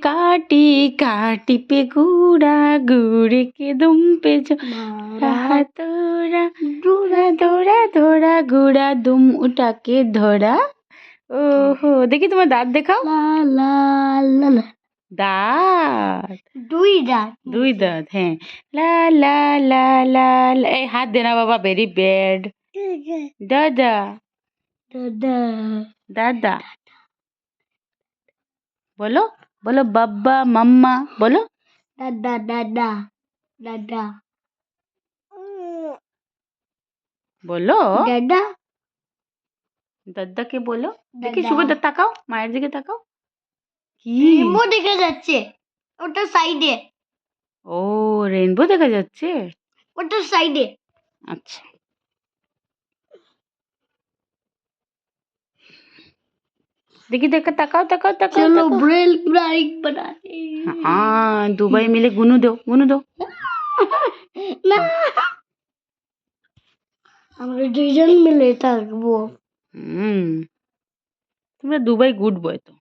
काटी काटी पे गुड़ा गुड़ के दुम पे जो रहा तोरा দৌড়া দৌড়া দৌড়া গুড়া দুম উটাকে ধরা ওহো দেখি তোমার দাঁত দেখাও লা লা লা লা দাঁত দুই দাঁত দুই দাঁত হ্যাঁ লা লা লা লা লা। এই হাত দে না বাবা ভেরি ব্যাড দাদা দাদা দাদা বলো বলো বাব্বা মাম্মা বলো। দাদা দাদা দাদা বলো। দাদা দাদাকে বলো। দেখি দাদা। শুভ দাঁত তাকাও মায়ের দিকে তাকাও। কি? রেমো দেখা যাচ্ছে ওটা সাইডে। ও রেনবো দেখা যাচ্ছে? ওটা সাইডে। আচ্ছা। দেখি দেখে তাকাও তাকাও তাকাও चलो তাকাও। ब्रेल ब्राइक बनाते हैं। हाँ দুবাই মিলে গুনু দাও গুনু দাও না আমরা দুইজন মিলে থাকবো হুম তোমরা দুবাই গুড বয় তো